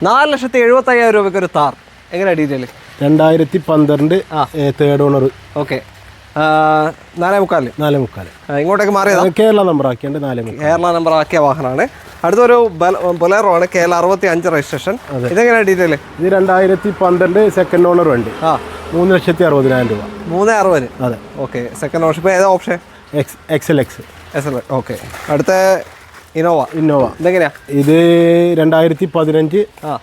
നാല് ലക്ഷത്തി എഴുപത്തി അയ്യായിരം രൂപയ്ക്ക് ഒരു താർ. എങ്ങനെയാണ് ഡീറ്റെയിൽ? രണ്ടായിരത്തി പന്ത്രണ്ട് തേർഡ് ഓണർ. ഓക്കെ. നാലേ മുക്കാൽ നാലേ മുക്കാൽ ഇങ്ങോട്ടേക്ക് മാറിയത്? കേരള നമ്പർ ആക്കിയുണ്ട് നാലേ മുക്കാൽ കേരള നമ്പർ ആക്കിയ വാഹനമാണ് അടുത്തൊരു ബൊലേറോ ആണ് കേരള അറുപത്തി അഞ്ച് രജിസ്ട്രേഷൻ ഇതെങ്ങനെയാണ് ഡീറ്റെയിൽ? ഇത് രണ്ടായിരത്തി പന്ത്രണ്ട് സെക്കൻഡ് ഓണർ വണ്ടി. ആ. മൂന്ന് ലക്ഷത്തി അറുപതിനായിരം രൂപ. മൂന്ന് അറുപത് അതെ. ഓക്കെ സെക്കൻഡ് ഓണർഷിപ്പ് ഏതാ option X X L X S L okay. അടുത്ത ഇനോവ ഇന്നോവ ഇതെങ്ങനെയാ? ഇത് രണ്ടായിരത്തി പതിനഞ്ച് ആ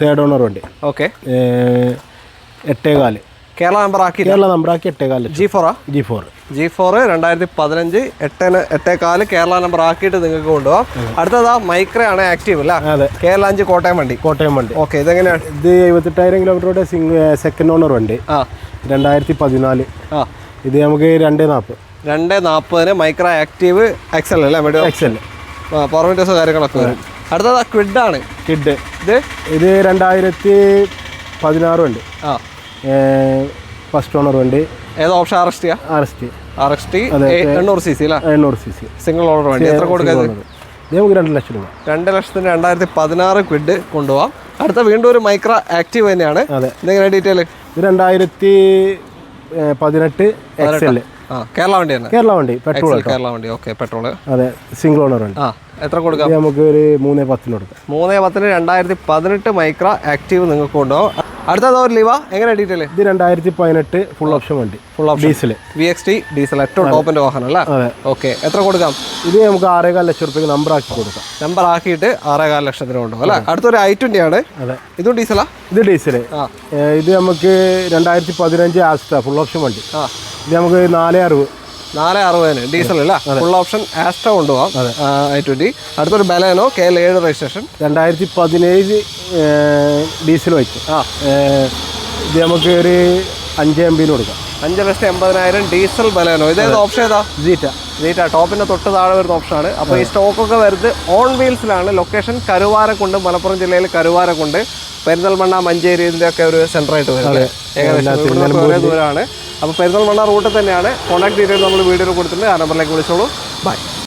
തേർഡ് ഓണർ വണ്ടി. ഓക്കെ എട്ടേകാൽ. കേരള നമ്പർ ആക്കി കേരള നമ്പർ ആക്കി എട്ടേകാൽ ജി ഫോറാ ജി ഫോർ ജി ഫോർ രണ്ടായിരത്തി പതിനഞ്ച് എട്ടേന് എട്ടേക്കാൽ കേരള നമ്പർ ആക്കിയിട്ട് നിങ്ങൾക്ക് കൊണ്ടുപോകാം അടുത്തതാ മൈക്ര ആണ് ആക്റ്റീവ് അല്ല? അതെ. കേരള അഞ്ച് കോട്ടയം വണ്ടി. കോട്ടയം വണ്ടി. ഓക്കെ ഇതെങ്ങനെയാണ് ഇത് എഴുപത്തെട്ടായിരം കിലോമീറ്ററുടെ സിംഗ് സെക്കൻഡ് ഓണർ വണ്ടി. ആ. രണ്ടായിരത്തി പതിനാല് ആ. ഇത് നമുക്ക് രണ്ട് നാൽപ്പത്. രണ്ട് നാൽപ്പതിന് മൈക്ര ആക്റ്റീവ് എക്സൽ അല്ലേ? എക്സൽ പെർമിറ്റേഴ്സോ കാര്യങ്ങളൊക്കെ വരും. അടുത്തത് ക്വിഡ് ആണ്. ക്വിഡ് ഇത്? ഇത് രണ്ടായിരത്തി പതിനാറ് വണ്ടി. ആ. ഫസ്റ്റ് ഓണർ വണ്ടി. ഏത് option R S T R S T R S T എണ്ണൂറ് സി സി അല്ലേ എണ്ണൂറ് സി സി സിംഗിൾ ഓർഡർ വണ്ടി. എത്ര കൊടുക്കുന്നത് നമുക്ക് രണ്ട് ലക്ഷം രൂപ. രണ്ട് ലക്ഷത്തിന് രണ്ടായിരത്തി പതിനാറ് ക്വിഡ് കൊണ്ടുപോകാം അടുത്ത വീണ്ടും ഒരു മൈക്ര ആക്റ്റീവ് തന്നെയാണ്. അതെ. എന്തെങ്കിലും ഡീറ്റെയിൽ ഇത് രണ്ടായിരത്തി പതിനെട്ട് എക്സ് കേരള വണ്ടി തന്നെ? കേരള വണ്ടി പെട്രോൾ കേരള വണ്ടി ഓക്കെ പെട്രോൾ അതെ സിംഗിൾ ഓണർ വണ്ടി. ആ എത്ര കൊടുക്കാം? നമുക്ക് ഒരു മൂന്നേ പത്തിന് കൊടുക്കാം. മൂന്നേ പത്തിന് രണ്ടായിരത്തി പതിനെട്ട് മൈക്ര ആക്റ്റീവ് നിങ്ങൾക്ക് കൊണ്ടുപോകാം അടുത്തത് ഒരു ലിവ എങ്ങനെ ഡീറ്റെയിൽ ഇത് രണ്ടായിരത്തി പതിനെട്ട് ഫുൾ ഓപ്ഷൻ വണ്ടി. Full option diesel V X T diesel ഏറ്റവും ടോപ്പിന്റെ വാഹനം അല്ലേ? ഓക്കെ എത്ര കൊടുക്കാം? ഇത് നമുക്ക് ആറേകാൽ ലക്ഷം റുപ്യക്ക് നമ്പർ ആക്കി കൊടുക്കാം. നമ്പർ ആക്കിയിട്ട് ആറേകാൽ ലക്ഷത്തിന് കൊണ്ടുപോകും അല്ലേ? അടുത്തൊരു ഐ ട്വന്റി ആണ്. അതെ. ഇതും ഡീസലാ ഇത് ഡീസൽ ഇത് നമുക്ക് രണ്ടായിരത്തി പതിനഞ്ച് ആസ്ട്ര ഫുൾ ഓപ്ഷൻ വണ്ടി. ആ. ഇത് നമുക്ക് നാല് അറുപത്. നാല് അറുപതിന് ഡീസൽ അല്ല? ഫുൾ ഓപ്ഷൻ ആസ്ട്ര കൊണ്ടുപോകാം. ഐ ട്വന്റി അടുത്തൊരു ബലേനോ കെ എൽ ഏഴ് രജിസ്ട്രേഷൻ രണ്ടായിരത്തി പതിനേഴ് ഡീസൽ വയ്ക്കും. ആ. ഇത് നമുക്ക് ഒരു അഞ്ച് എം ബിന് കൊടുക്കാം. അഞ്ച് ലക്ഷത്തി എൺപതിനായിരം ഡീസൽ ബലേനോ ഇതേത് ഓപ്ഷൻ ഏതാ? ജീറ്റ ജീറ്റ ടോപ്പിന്റെ തൊട്ട് താഴെ വരുന്ന ഓപ്ഷനാണ് അപ്പോൾ ഈ സ്റ്റോക്കൊക്കെ വരുന്നത് ഓൺ വീൽസിലാണ് ലൊക്കേഷൻ കരുവാരക്കുണ്ട്. മലപ്പുറം ജില്ലയിൽ കരുവാരക്കുണ്ട്. പെരിന്തൽമണ്ണ മഞ്ചേരി ഇതിന്റെയൊക്കെ ഒരു സെന്റർ ആയിട്ട് വരുന്നത് ഏകദേശം ദൂരമാണ്. അപ്പോൾ പെരിന്തൽമണ്ണ റൂട്ടിൽ തന്നെയാണ്. കോൺടാക്ട് ഡീറ്റെയിൽ നമ്മൾ വീഡിയോയിൽ കൊടുത്തിട്ടുണ്ട് ആ നമ്പറിലേക്ക് വിളിച്ചോളൂ. ബൈ